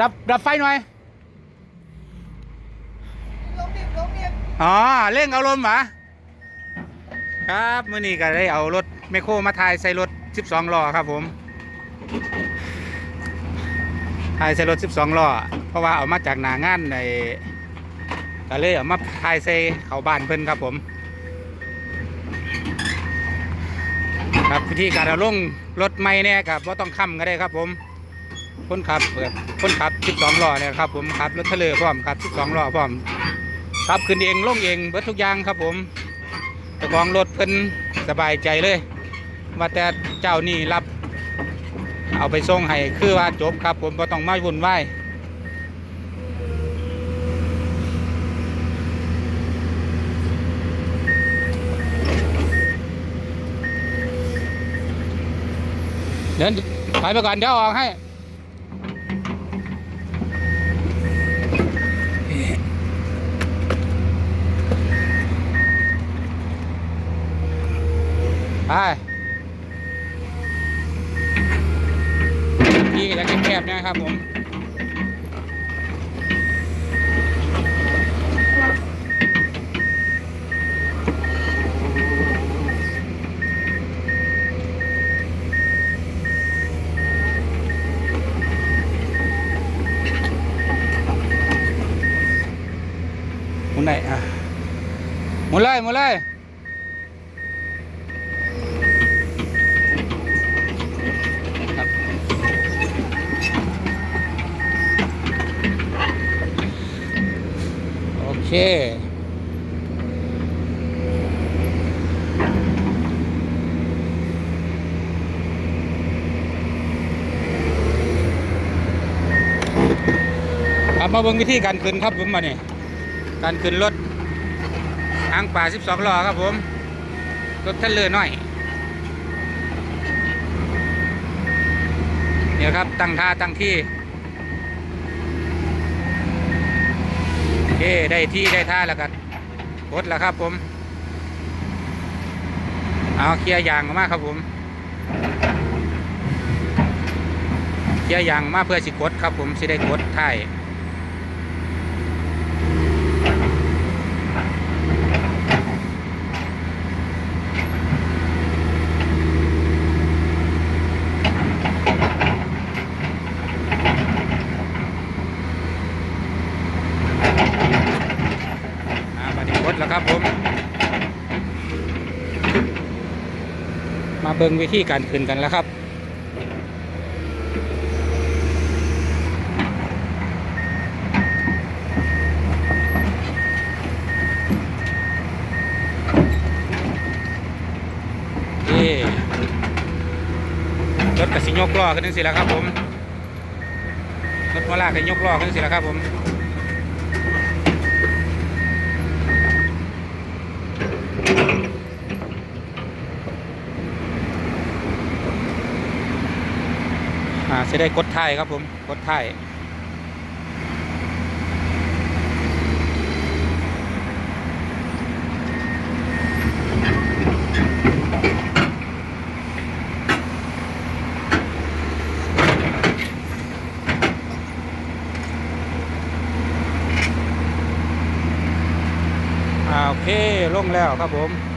ดับดับไฟหน่อยลงดิบลงดิบอ๋อเร่งเอาลมเหรอครับมื่อนี้ก็ได้เอารถแมคโครมาทายใส่รถ 12ล้อครับผมทายใส่รถ 12ล้อเพราะว่าเอามาจากหนางานในก็เลยเอามาทายใส่เขาบ้านเพิ่นครับผม ครับวิธีการเอาลงรถไม่เนี่ยครับว่าต้องค้ำก็ได้ครับผม คนขับเปิดคนขับ 12ล้อเนี่ยครับผมขับรถเทเลอร์พร้อมครับ12ล้อพร้อมขับขึ้นเองลงเองเบิดทุกอย่างครับผมเจ้าของรถเพิ่นสบายใจเลยว่าแต่เจ้านี่รับ เอาไปส่งให้คือว่าจบครับผมก็ต้องมาวุ่นวายเดินถอยไปก่อนเดี๋ยวออกให้ ไปนี่แล้วแคบๆนะครับผมหมุนไหนอะหมุนเลยหมุนเลย ครับโอ เค ครับมาเบิ่งวิธีการขึ้นครับผมมาเนี่ยการขึ้นรถทางป่า 12ล้อครับผม รถทรลเลอน้อย เนี่ยครับตั้งท่าตั้งที่โอเค ได้ที่ได้ท่าแล้วกันกดแล้วครับผม เอาเคลียร์ยางออกมาครับผมเคลียร์ยางมาเพื่อสิกดครับผมสิได้กดท้ายอ่าบัดนี้กดแล้วครับผม มา เบิ่งวิธีการขึ้นกันแล้วครับรถกระสิยกล้อขึ้นจังสิแล้วครับผมรถมาลากก็ยกล้อขึ้นจังสิแล้วครับผม อ่าจะได้กดท้ายครับผมกดท้ายโอเคลงแล้วครับผม